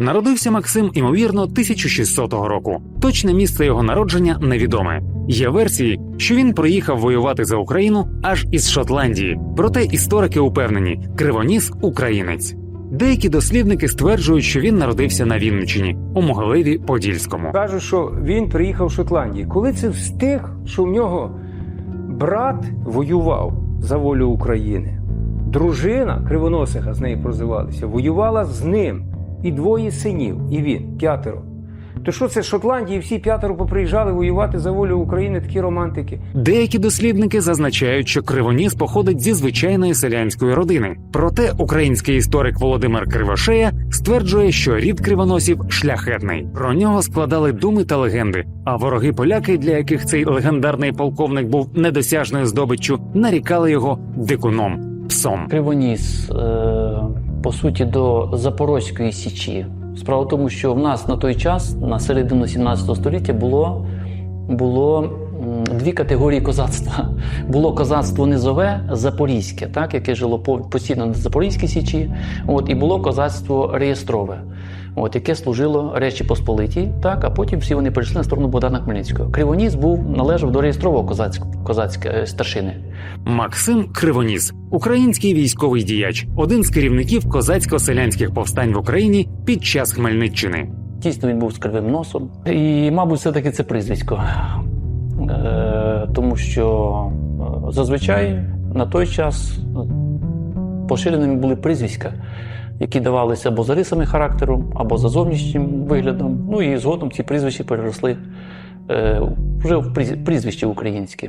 Народився Максим, ймовірно, 1600 року. Точне місце його народження невідоме. Є версії, що він приїхав воювати за Україну аж із Шотландії. Проте історики упевнені, кривоніс українець. Деякі дослідники стверджують, що він народився на Вінниччині у Могилеві Подільському. Кажуть, що він приїхав з Шотландії. Коли це встиг, що в нього брат воював за волю України, дружина кривоносиха з нею прозивалися, воювала з ним і двоє синів, і він п'ятеро. То що це Шотландії всі п'ятеро поприїжджали воювати за волю України, такі романтики? Деякі дослідники зазначають, що Кривоніс походить зі звичайної селянської родини. Проте український історик Володимир Кривошея стверджує, що рід кривоносів шляхетний. Про нього складали думи та легенди. А вороги поляки, для яких цей легендарний полковник був недосяжною здобиччю, нарікали його дикуном псом. Кривоніс, е, по суті, до Запорозької січі. Справа в тому, що в нас на той час, на середину 17 століття, було, було дві категорії козацтва. Було козацтво низове запорізьке, так, яке жило постійно на Запорізькій січі, от, і було козацтво реєстрове. От, яке служило Речі Посполитій, так, а потім всі вони перейшли на сторону Богдана Хмельницького. Кривоніс був належав до реєстрового козацького козацької старшини. Максим Кривоніс, український військовий діяч, один з керівників козацько-селянських повстань в Україні під час Хмельниччини. Дійсно, він був з кривим носом. І, мабуть, все-таки це прізвисько. Е, тому що е, зазвичай на той час е, поширеними були прізвиська, які давалися або за рисами характеру, або за зовнішнім виглядом. Ну і згодом ці прізвища переросли е, вже в прізвище українське.